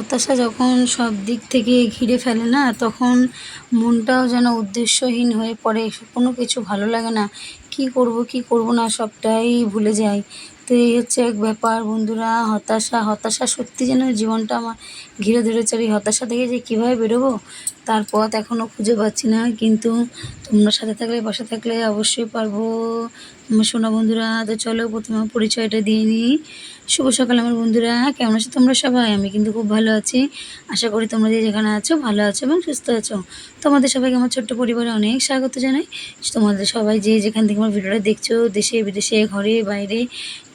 হতাশা যখন সব দিক থেকে ঘিরে ফেলে না, তখন মনটাও যেন উদ্দেশ্যহীন হয়ে পড়ে। কোনো কিছু ভালো লাগে না। কী করব কী করব না, সবটাই ভুলে যাই। তো এই হচ্ছে এক ব্যাপার বন্ধুরা, হতাশা। হতাশা সত্যি যেন জীবনটা আমার ঘিরে ধরেছে। এই হতাশা থেকে যে কীভাবে বেরোবো, তার পথ এখনও খুঁজে পাচ্ছি না। কিন্তু তোমরা সাথে থাকলে, পাশে থাকলে অবশ্যই পারব। সোনা বন্ধুরা, তো চলো প্রথমে পরিচয়টা দিয়ে নিই। শুভ সকাল আমার বন্ধুরা। কেমন আছো তোমরা সবাই? আমি কিন্তু খুব ভালো আছি। আশা করি তোমরা যে যেখানে আছো ভালো আছো এবং সুস্থ আছো। তোমাদের সবাইকে আমার ছোট্ট পরিবারে অনেক স্বাগত জানাই। তোমাদের সবাই যে যেখান থেকে আমার ভিডিওটা দেখছ, দেশে, বিদেশে, ঘরে, বাইরে,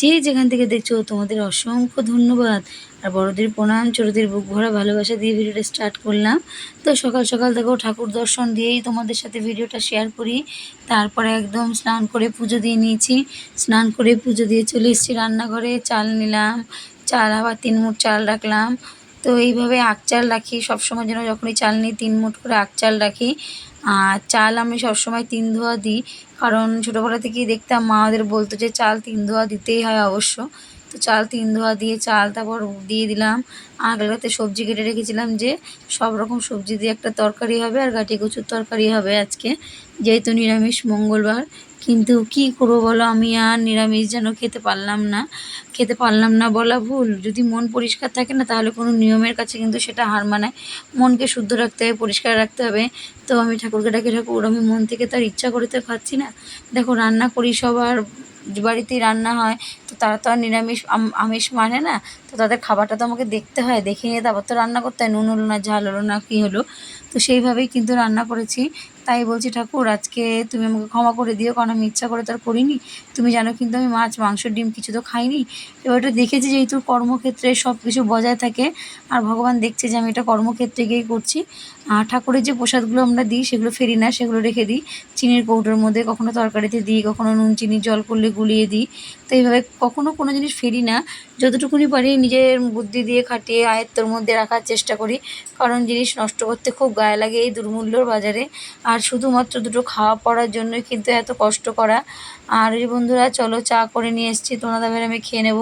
যে যেখান থেকে দেখছ, তোমাদের অসংখ্য ধন্যবাদ। আর বড়দের প্রণাম, ছোটোদের বুক ভরা ভালোবাসা দিয়ে ভিডিওটা স্টার্ট করলাম। তো সকাল সকাল দেখো ঠাকুর দর্শন দিয়েই তোমাদের সাথে ভিডিওটা শেয়ার করি। তারপরে একদম স্নান করে পুজো দিয়ে নিয়েছি। স্নান করে পুজো দিয়ে চলে এসেছি রান্নাঘরে, চাল নিলাম, চাল আবার তিন মুঠ চাল রাখলাম। তো এইভাবে আখ চাল রাখি, সবসময় যেন যখনই চাল নিই তিন মুঠ করে আখ চাল রাখি। আর চাল আমি সবসময় তিন ধোয়া দিই, কারণ ছোটোবেলা থেকেই দেখতাম মা ওদের বলতো যে চাল তিন ধোয়া দিতেই হয় অবশ্য। তো চাল তিন ধোয়া দিয়ে চাল তারপর দিয়ে দিলাম। আগলাতে সবজি কেটে রেখেছিলাম যে সব রকম সবজি দিয়ে একটা তরকারি হবে আর গাটি কচুর তরকারি হবে আজকে। যেহেতু নিরামিষ মঙ্গলবার, কিন্তু কি করব বলো? আমি আর নিরামিষ যেন খেতে পারলাম না। খেতে পারলাম না বলা ভুল। যদি মন পরিষ্কার থাকে না, তাহলে কোনো নিয়মের কাছে কিন্তু সেটা হার মানায়। মনকে শুদ্ধ রাখতে হবে, পরিষ্কার রাখতে হবে। তো আমি ঠাকুরকে ডাকি, ঠাকুর, আমি মন থেকে তার ইচ্ছা করে তো খাচ্ছি না। দেখো, রান্না করি সবার বাড়িতেই রান্না হয় তো তারা তো আর নিরামিষ আমিষ মানে না তাদের খাবারটা তো আমাকে দেখতে হয়, দেখে নিয়ে তারপর তো রান্না করতে হয়। নুন হলো না, ঝাল হলো না, কী হলো? তো সেইভাবেই কিন্তু রান্না করেছি। তাই বলছি, ঠাকুর, আজকে তুমি আমাকে ক্ষমা করে দিও, কারণ আমি ইচ্ছা করে তো আর করিনি। তুমি জানো কিন্তু আমি মাছ, মাংস, ডিম কিছু তো খাইনি। এবারটা দেখেছি যেহেতু কর্মক্ষেত্রে সব কিছু বজায় থাকে। আর ভগবান দেখছে যে আমি এটা কর্মক্ষেত্রে গিয়েই করছি। আর ঠাকুরের যে প্রসাদগুলো আমরা দিই, সেগুলো ফেরি না, সেগুলো রেখে দিই। চিনির কৌটোর মধ্যে কখনো তরকারিতে দিই, কখনো নুন, চিনি, জল করলে গুলিয়ে দিই। তো এইভাবে কখনো কোনো জিনিস ফেরি না। যতটুকুনি পারি নিজের বুদ্ধি দিয়ে খাটিয়ে আয়ত্তর মধ্যে রাখার চেষ্টা করি। কারণ জিনিস নষ্ট করতে খুব গায়ে লাগে এই দুর্মূল্যর বাজারে। আর শুধুমাত্র দুটো খাওয়া পড়ার জন্যই কিন্তু এত কষ্ট করা। আর ওই বন্ধুরা, চলো চা করে নিয়ে এসেছি। তোনা দাবের আমি খেয়ে নেব,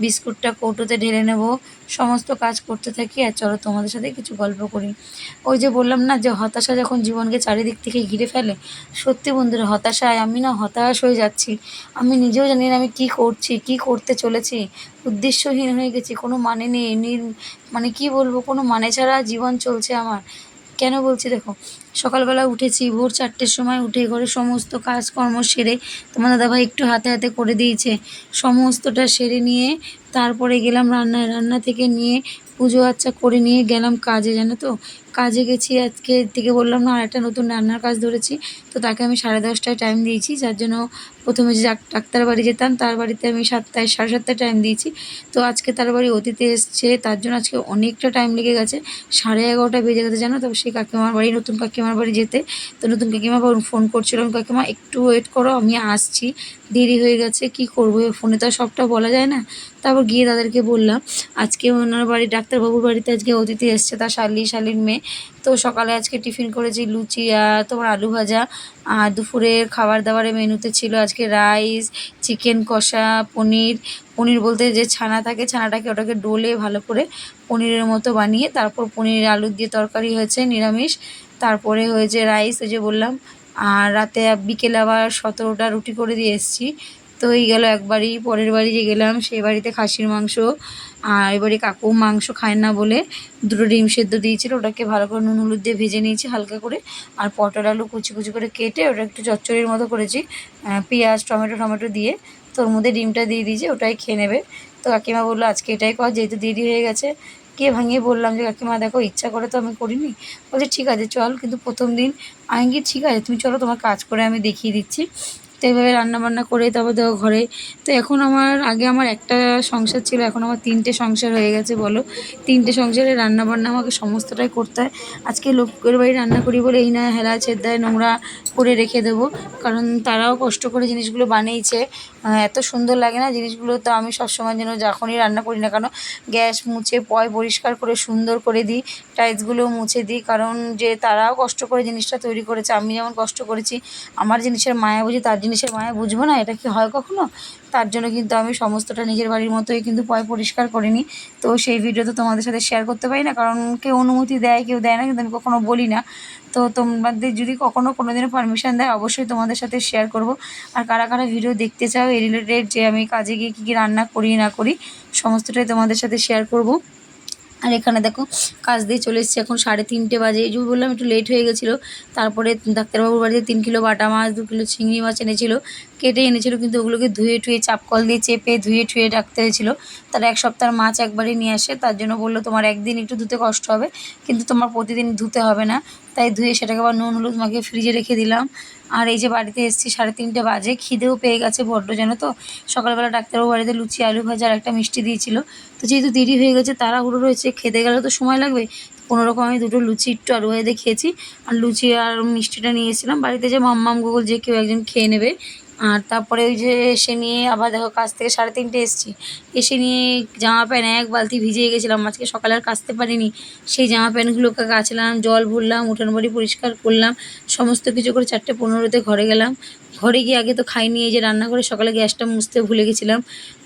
বিস্কুটটা কৌটোতে ঢেলে নেব, সমস্ত কাজ করতে থাকি আর চলো তোমাদের সাথে কিছু গল্প করি। ওই যে বললাম না যে হতাশা যখন জীবনকে চারিদিক থেকে ঘিরে ফেলে, সত্যি বন্ধুরা হতাশায় আমি না হতাশ হয়ে যাচ্ছি। আমি নিজেও জানি না আমি কী করছি, কী করতে চলেছি। উদ্দেশ্যহীন হয়ে গেছি, কোনো মানে নেই মানে কি বলব, কোনো মানে ছাড়া জীবন চলছে আমার। কেন বলছি দেখো? সকালবেলা উঠেছি, ভোর চারটের সময় উঠে ঘরে সমস্ত কাজকর্ম সেরে তোমার দাদাভাই একটু হাতে হাতে করে দিয়েছে। সমস্তটা সেরে নিয়ে তারপরে গেলাম রান্নায়। রান্না থেকে নিয়ে পুজো আচ্ছা করে নিয়ে গেলাম কাজে, জানো তো? কাজে গেছি আজকে থেকে বললাম না, আর একটা নতুন রান্নার কাজ ধরেছি, তো তাকে আমি সাড়ে দশটায় টাইম দিয়েছি, যার জন্য প্রথমে যে ডাক্তার বাড়ি যেতাম, তার বাড়িতে আমি সাতটায়, সাড়ে সাতটায় টাইম দিয়েছি। তো আজকে তার বাড়ি অতিথি এসছে, তার জন্য আজকে অনেকটা টাইম লেগে গেছে। সাড়ে এগারোটা বেজে গেছে, জানো তো? সেই কাকিমার বাড়ি, নতুন কাকিমার বাড়ি যেতে। তো নতুন কাকিমা ফোন করছিলাম কাকিমা, একটু ওয়েট করো, আমি আসছি। দেরি হয়ে গেছে, কি করব? ফোনে তো সবটা বলা যায় না। তারপর গিয়ে তাদেরকে বললাম, আজকে ওনার বাড়ি, ডাক্তারবাবুর বাড়িতে আজকে অতিথি এসছে, তার শালি, শালির মেয়ে। তো সকালে আজকে টিফিন করেছি লুচি আর তোমার আলু ভাজা, আর দুপুরের খাবার দাবারের মেনুতে ছিল আজকে রাইস, চিকেন কষা, পনির। পনির বলতে যে ছানা থাকে, ছানাটাকে ওটাকে ডোলে ভালো করে পনিরের মতো বানিয়ে তারপর পনির আলু দিয়ে তরকারি হয়েছে নিরামিষ। তারপরে হয়েছে রাইস, ওই যে বললাম, আর রাতে বিকেলে আবার সতেরোটা রুটি করে দিয়ে এসেছি। তো এই গেল একবারই, পরের বাড়ি যে গেলাম সেই বাড়িতে খাসির মাংস আর এবারে কাকু মাংস খায় না বলে দুটো ডিম সেদ্ধ দিয়েছিল, ওটাকে ভালো করে নুন হলুদ দিয়ে ভেজে নিয়েছি হালকা করে আর পটল আলু কুচি কুচি করে কেটে ওটা একটু চচ্চড়ির মতো করেছি পেঁয়াজ, টমেটো টমেটো দিয়ে। তোর মধ্যে ডিমটা দিয়ে দিয়েছি, ওটাই খেয়ে নেবে। তো কাকিমা বলল, আজকে এটাই কর যেহেতু দেরি হয়ে গেছে। কে ভাঙিয়ে বললাম যে, কাকিমা, দেখো, ইচ্ছা করে তো আমি করিনি। বলছে, ঠিক আছে, চল, কিন্তু প্রথম দিন। আমি ঠিক আছে, তুমি চলো, তোমার কাজ করে আমি দেখিয়ে দিচ্ছি। তো এইভাবে রান্নাবান্না করে তারপর দেখো ঘরে। তো এখন আমার, আগে আমার একটা সংসার ছিল, এখন আমার তিনটে সংসার হয়ে গেছে, বলো। তিনটে সংসারে রান্নাবান্না আমাকে সমস্তটাই করতে হয়। আজকে লোকের বাড়ি রান্না করি বলে এই না, হেলা ছেদায় নোংরা করে রেখে দেবো। কারণ তারাও কষ্ট করে জিনিসগুলো বানিয়েছে। এত সুন্দর লাগে না জিনিসগুলো, তো আমি সবসময় যেন যখনই রান্না করি না কেন, গ্যাস মুছে, পয় পরিষ্কার করে, সুন্দর করে দিই, টাইলসগুলো মুছে দিই। কারণ যে তারাও কষ্ট করে জিনিসটা তৈরি করেছে, আমি যেমন কষ্ট করেছি, আমার জিনিসের মায়া বুঝি তার জিনিস জিনিসের মায়া বুঝব না, এটা কি হয় কখনো? তার জন্য কিন্তু আমি সমস্তটা নিজের বাড়ির মতোই কিন্তু পয় পরিষ্কার করে নিই তো সেই ভিডিও তো তোমাদের সাথে শেয়ার করতে পারি না, কারণ কেউ অনুমতি দেয়, কেউ দেয় না, কিন্তু আমি কখনো বলি না। তো তোমাদের যদি কখনো কোনো দিনও পারমিশন দেয়, অবশ্যই তোমাদের সাথে শেয়ার করব। আর কারা কারা ভিডিও দেখতে চাও এই রিলেটেড যে আমি কাজে গিয়ে কী কী রান্না করি, না করি, সমস্তটাই তোমাদের সাথে শেয়ার করব। আর এখানে দেখো কাজ দিয়ে চলে এসেছি এখন সাড়ে তিনটে বাজে। এই যে বললাম একটু লেট হয়ে গেছিল। তারপরে ডাক্তারবাবুর বাড়িতে তিন কিলো বাটা মাছ, দু কিলো চিংড়ি মাছ এনেছিল। কেটে এনেছিল, কিন্তু ওগুলোকে ধুয়ে টুয়ে চাপকল দিয়ে চেপে ধুয়ে টুয়ে রাখতে হয়েছিল। তারা এক সপ্তাহের মাছ একবারই নিয়ে আসে, তার জন্য বলল, তোমার একদিন একটু ধুতে কষ্ট হবে, কিন্তু তোমার প্রতিদিন ধুতে হবে না। তাই ধুয়ে সেটাকে আবার নুন, হলুদ মাখিয়ে ফ্রিজে রেখে দিলাম। আর এই যে বাড়িতে এসেছি, সাড়ে তিনটে বাজে, খিদেও পেয়ে গেছে বড্ড যেন তো? সকালবেলা ডাক্তারবাবু বাড়িতে লুচি, আলু ভাজা আর একটা মিষ্টি দিয়েছিল। তো যেহেতু দেরি হয়ে গেছে, তাড়াহুড়ো রয়েছে, খেতে গেলে তো সময় লাগবে। কোনো রকম আমি দুটো লুচি, একটু আলু ভাজা খেয়েছি। আর লুচি আর মিষ্টিটা নিয়েছিলাম বাড়িতে যে মাম্মাম, গুগল, যে কেউ একজন খেয়ে নেবে আর তারপরে ওই যে এসে নিয়ে আবার দেখো কাজ থেকে সাড়ে তিনটে এসেছি। এসে নিয়ে জামা প্যান্ট এক বালতি ভিজিয়ে গেছিলাম, আজকে সকালে আর কাচতে পারিনি। সেই জামা প্যান্টগুলোকে কাচলাম জল ভরলাম, উঠান বাড়ি পরিষ্কার করলাম, সমস্ত কিছু করে চারটে পনেরোতে ঘরে গেলাম। ঘরে গিয়ে আগে তো খাইনি, এই যে রান্না করে সকালে গ্যাসটা মুছতে ভুলে গেছিলাম।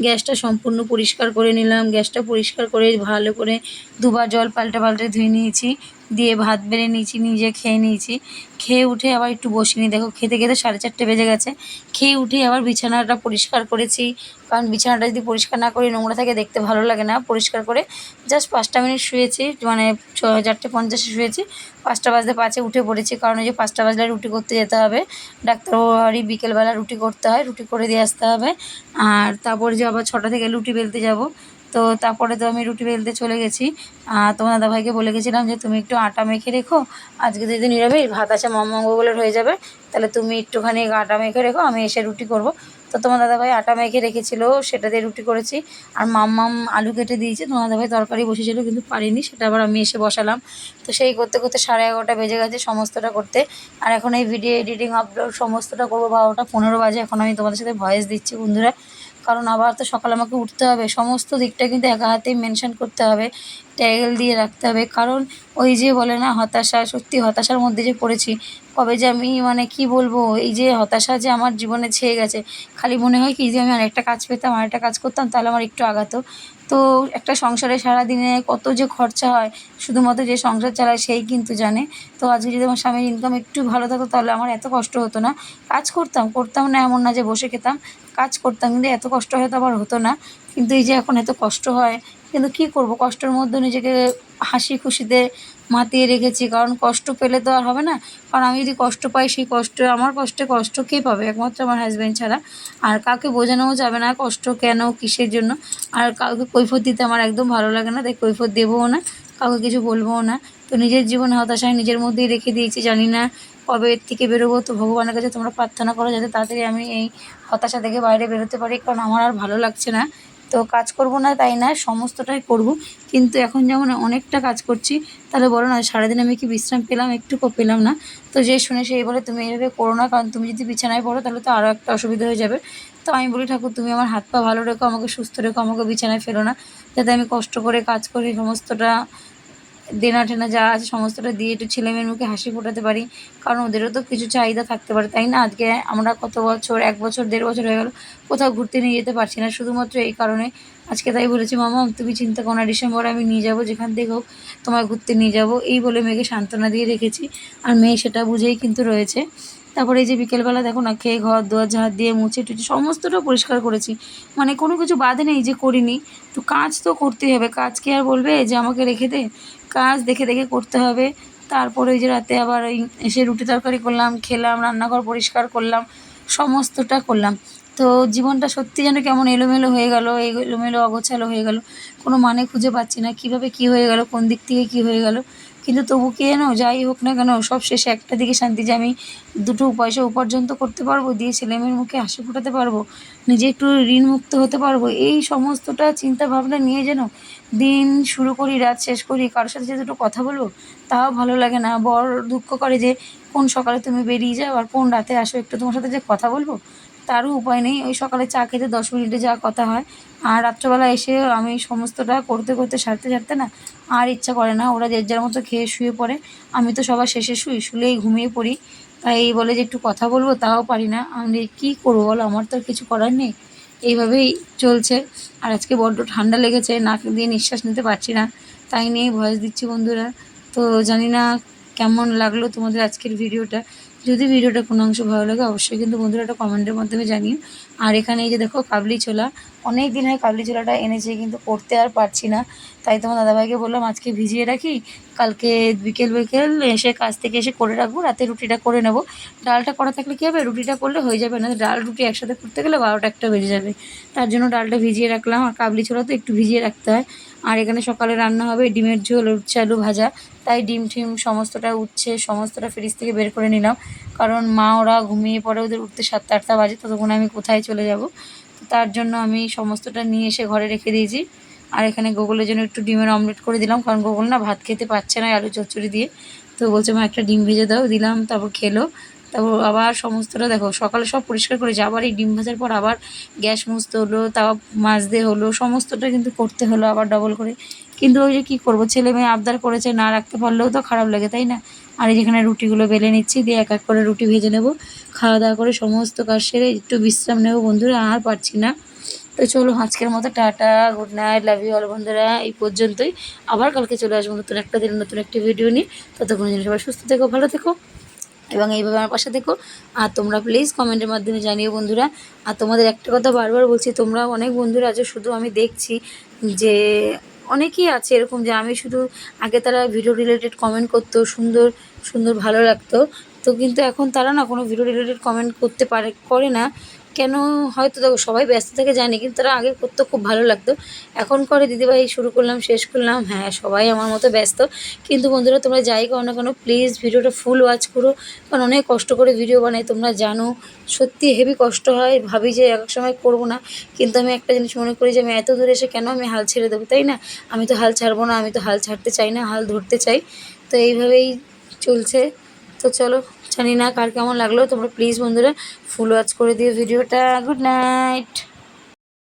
গ্যাসটা সম্পূর্ণ পরিষ্কার করে নিলাম, গ্যাসটা পরিষ্কার করে ভালো করে দুবার জল পাল্টে পাল্টে ধুয়ে নিয়েছি। দিয়ে ভাত বেড়ে নিয়েছি, নিজে খেয়ে নিয়েছি। খেয়ে উঠে আবার একটু বসিনি। দেখো, খেতে খেতে সাড়ে চারটে বেজে গেছে। খেয়ে উঠে আবার বিছানাটা পরিষ্কার করেছি। কারণ বিছানাটা যদি পরিষ্কার না করি, নোংরা থাকে, দেখতে ভালো লাগে না। পরিষ্কার করে জাস্ট পাঁচটা মিনিট শুয়েছি মানে ছ, চারটে পঞ্চাশে শুয়েছি। পাঁচটা বাজতে পাঁচে উঠে পড়েছি। কারণ ওই যে পাঁচটা বাজলে রুটি করতে যেতে হবে। ডাক্তারবাবু বাড়ি বিকেলবেলা রুটি করতে হয়, রুটি করে দিয়ে আসতে হবে। আর তারপর যে আবার ছটা থেকে রুটি বেলতে যাব তো তারপরে তো আমি রুটি বেলতে চলে গেছি। তোমার দাদাভাইকে বলে গেছিলাম যে, তুমি একটু আটা মেখে রেখো। আজকে যদি নিরামিষ, ভাত আছে মঙ্গলের হয়ে যাবে। তাহলে তুমি একটুখানি আটা মেখে রেখো, আমি এসে রুটি করব। তো তোমার দাদাভাই আটা মেখে রেখেছিল, সেটা দিয়ে রুটি করেছি। আর মাম্মাম আলু কেটে দিয়েছে, তোমার দাদাভাই তরকারি বসেছিল, কিন্তু পারিনি, সেটা আবার আমি এসে বসালাম। তো সেই করতে করতে সাড়ে এগারোটা বেজে গেছে সমস্তটা করতে। আর এখন এই ভিডিও এডিটিং আপলোড সমস্তটা করব। বারোটা পনেরো বাজে, এখন আমি তোমাদের সাথে ভয়েস দিচ্ছি বন্ধুরা। কারণ আবার তো সকালে আমাকে উঠতে হবে। সমস্ত দিকটা কিন্তু একা হাতেই মেনশন করতে হবে। ট্যাগেল দিয়ে রাখতে হবে। কারণ ওই যে বলে না, হতাশা, সত্যি হতাশার মধ্যে যে পড়েছি, কবে যে আমি মানে কি বলব, এই যে হতাশা যে আমার জীবনে ছেয়ে গেছে, খালি মনে হয় কি যে আমি আরেকটা কাজ পেতাম, আরেকটা কাজ করতাম, তাহলে আমার একটু আগাতো তো একটা সংসারে সারাদিনে কত যে খরচা হয়, শুধুমাত্র যে সংসার চালায় সেই কিন্তু জানে। তো আজকে যদি আমার স্বামীর ইনকাম একটু ভালো থাকতো, তাহলে আমার এত কষ্ট হতো না। কাজ করতাম করতাম না এমন না যে বসে খেতাম, কাজ করতাম, কিন্তু এত কষ্ট হয়তো আবার হতো না। কিন্তু এই যে এখন এত কষ্ট হয়, কিন্তু কী করব? কষ্টের মধ্যে নিজেকে হাসি খুশিতে মাতিয়ে রেখেছি। কারণ কষ্ট পেলে তো আর হবে না। কারণ আমি যদি কষ্ট পাই, সেই কষ্ট, আমার কষ্টে কষ্ট কে পাবে? একমাত্র আমার হাজব্যান্ড ছাড়া। আর কাউকে বোঝানোও যাবে না কষ্ট কেন, কিসের জন্য। আর কাউকে কৈফত দিতে আমার একদম ভালো লাগে না, তাই কৈফত দেবও না, কাউকে কিছু বলবোও না। তো নিজের জীবনে হতাশায় নিজের মধ্যেই রেখে দিয়েছি, জানি না কবে এর থেকে বেরোবো। তো ভগবানের কাছে তোমরা প্রার্থনা করো, যাতে তাড়াতাড়ি আমি এই হতাশা থেকে বাইরে বেরোতে পারি। কারণ আমার আর ভালো লাগছে না। তো কাজ করব না, তাই না? সমস্তটাই করব। কিন্তু এখন যেমন অনেকটা কাজ করছি, তাহলে বলো না, সারাদিন আমি কি বিশ্রাম পেলাম? একটুকু পেলাম না। তো যে শুনে সেই বলে, তুমি এভাবে করো না, কারণ তুমি যদি বিছানায় পড়ো, তাহলে তো আরও একটা অসুবিধা হয়ে যাবে। তো আমি বলি, ঠাকুর, তুমি আমার হাত পা ভালো রেখো, আমাকে সুস্থ রেখো, আমাকে বিছানায় ফেলো না। যাতে আমি কষ্ট করে কাজ করি, সমস্তটা দেনা টেনা যা আছে সমস্তটা দিয়ে একটু ছেলেমেয়ের মুখে হাসি ফোটাতে পারি। কারণ ওদেরও তো কিছু চাহিদা থাকতে পারে, তাই না? আজকে আমরা কত বছর, এক বছর, দেড় বছর হয়ে গেল, কোথাও ঘুরতে নিয়ে যেতে পারছি না। শুধুমাত্র এই কারণে আজকে তাই বলেছি, মামা, তুমি চিন্তা করো না, ডিসেম্বরে আমি নিয়ে যাব, যেখান থেকে হোক তোমায় ঘুরতে নিয়ে যাব। এই বলে মেয়েকে সান্ত্বনা দিয়ে রেখেছি। আর মেয়ে সেটা বুঝেই কিন্তু রয়েছে। তারপরে এই যে বিকেলবেলা দেখো না, খেয়ে ঘর দোয়ার ঝাড় দিয়ে মুছে টুচে সমস্তটা পরিষ্কার করেছি। মানে কোনো কিছু বাদে নেই যে করিনি। তো কাজ তো করতেই হবে। কাজ কি আর বলবে যে আমাকে রেখে দে। কাজ দেখে দেখে করতে হবে। তারপরে ওই যে রাতে আবার ওই এসে রুটি তরকারি করলাম, খেলাম, রান্নাঘর পরিষ্কার করলাম, সমস্তটা করলাম। তো জীবনটা সত্যি যেন কেমন এলোমেলো হয়ে গেল, এলোমেলো অগোছালো হয়ে গেল। কোনো মানে খুঁজে পাচ্ছি না, কীভাবে কী হয়ে গেল, কোন দিক থেকে কী হয়ে গেল। কিন্তু তবু কে যেন যাই হোক না কেন, সব শেষে একটা দিকে শান্তি যে আমি দুটো পয়সা উপার্জন তো করতে পারব, দিয়ে ছেলেমেয়ের মুখে হাসি ফোটাতে পারব, নিজে একটু ঋণমুক্ত হতে পারব, এই সমস্তটা চিন্তা ভাবনা নিয়ে যেন দিন শুরু করি, রাত শেষ করি, কারোর সাথে যে দুটো কথা বলব, তাও ভালো লাগে না। বর দুঃখ করে যে কোন সকালে তুমি বেরিয়ে যাও আর কোন রাতে আসো, একটু তোমার সাথে যে কথা বলব তারও উপায় নেই। ওই সকালে চা খেতে দশ মিনিটে যা কথা হয়। আর রাত্রবেলা এসে আমি সমস্তটা করতে করতে, সারতে সারতে না আর ইচ্ছা করে না। ওরা যে যার মতো খেয়ে শুয়ে পড়ে। আমি তো সবার শেষে শুই, শুলেই ঘুমিয়ে পড়ি। তাই বলে যে একটু কথা বলব তাও পারি না। আমি কী করব বলো? আমার তো কিছু করার নেই। এইভাবেই চলছে। আর আজকে বড্ড ঠান্ডা লেগেছে, নাক দিয়ে নিঃশ্বাস নিতে পারছি না। তাই নিয়েই ভয়েস দিচ্ছি বন্ধুরা। তো জানি না কেমন লাগল তোমাদের আজকের ভিডিওটা। যদি ভিডিওটা কোনো অংশ ভালো লাগে, অবশ্যই কিন্তু বন্ধুরা একটা কমেন্টের মাধ্যমে জানিও। আর এখানে এই যে দেখো, কাবলি ছোলা। অনেক দিন হয় কাবলি ছোলাটা এনেছে, কিন্তু করতে আর পারছি না। তাই তোমার দাদাভাইকে বললাম, আজকে ভিজিয়ে রাখি, কালকে বিকেল বিকেল এসে কাজ থেকে এসে করে রাখব, রাতে রুটিটা করে নেব। ডালটা করা থাকলে কী হবে? রুটিটা করলে হয়ে যাবে না। ডাল, রুটি একসাথে করতে গেলে বারোটা একটা বেজে যাবে। তার জন্য ডালটা ভিজিয়ে রাখলাম। আর কাবলি ছোলা তো একটু ভিজিয়ে রাখতে হয়। আর এখানে সকালে রান্না হবে ডিমের ঝোল, উচ্ছে, আলু ভাজা। তাই ডিম টিম সমস্তটা উচ্ছে, সমস্তটা ফ্রিজ থেকে বের করে নিলাম। কারণ মা, ওরা ঘুমিয়ে পড়ে, ওদের উঠতে সাতটা, আটটা বাজে, ততক্ষণ আমি কোথায় চলে যাব? তার জন্য আমি সমস্তটা নিয়ে এসে ঘরে রেখে দিয়েছি। আর এখানে গোগলের জন্য একটু ডিমের অমলেট করে দিলাম, কারণ গোগল না ভাত খেতে পারছে না আলু চচ্চড়ি দিয়ে। তো বলছে, মা, একটা ডিম ভেজে দাও। দিলাম, তারপর খেলো। তারপর আবার সমস্তটা দেখো, সকালে সব পরিষ্কার করেছি আবার এই ডিম ভাজার পর আবার গ্যাস মুছতে হলো, তাও মাজতে হলো, সমস্তটা কিন্তু করতে হলো আবার ডবল করে। কিন্তু ওই যে কী করব, ছেলে মেয়ে আবদার করেছে না রাখতে পারলেও তো খারাপ লাগে, তাই না? আর এই যেখানে রুটিগুলো বেলে নিচ্ছি, দিয়ে এক এক করে রুটি ভেজে নেব। খাওয়া দাওয়া করে সমস্ত কাজ সেরে একটু বিশ্রাম নেব, বন্ধুরা, আর পারছি না। তো চলো, আজকের মতো tata good night love you all বন্ধুরা, এই পর্যন্তই। আবার কালকে চলে আসব নতুন একটা দিন, নতুন একটি ভিডিও নিয়ে। ততক্ষণ সবাই সুস্থ থেকো, ভালো থেকো। এবং এইভাবে আমার পাশে থেকো। আর তোমরা প্লিজ কমেন্টের মাধ্যমে জানিও বন্ধুরা। আর তোমাদের একটা কথা বারবার বলছি, তোমরা অনেক বন্ধুরা আছো, শুধু আমি দেখছি যে অনেকেই আছে এরকম যে আমি শুধু আগে তারা ভিডিও রিলেটেড কমেন্ট করতো, সুন্দর সুন্দর ভালো লাগতো। তো কিন্তু এখন তারা না কোনো ভিডিও রিলেটেড কমেন্ট করতে পারে, করে না। কেন? হয়তো দেখো, সবাই ব্যস্ত থাকে, জানি, কিন্তু তারা আগে করতে, খুব ভালো লাগতো। এখন করে দিদিভাই শুরু করলাম, শেষ করলাম হ্যাঁ সবাই আমার মতো ব্যস্ত। কিন্তু বন্ধুরা, তোমরা যাই করো না কেন প্লিজ ভিডিওটা ফুল ওয়াচ করো। কারণ অনেক কষ্ট করে ভিডিও বানাই, তোমরা জানো, সত্যি হেভি কষ্ট হয়, ভাবি যে এক সময় করব না। কিন্তু আমি একটা জিনিস মনে করি যে, আমি এত দূরে এসে কেন আমি হাল ছেড়ে দেবো, তাই না? আমি তো হাল ছাড়বো না, আমি তো হাল ছাড়তে চাই না, হাল ধরতে চাই। তো এইভাবেই চলছে। তো চলো, জানি না কার কেমন লাগল, তোমরা প্লিজ বন্ধুরা ফুল ওয়াচ করে দিও ভিডিওটা গুড নাইট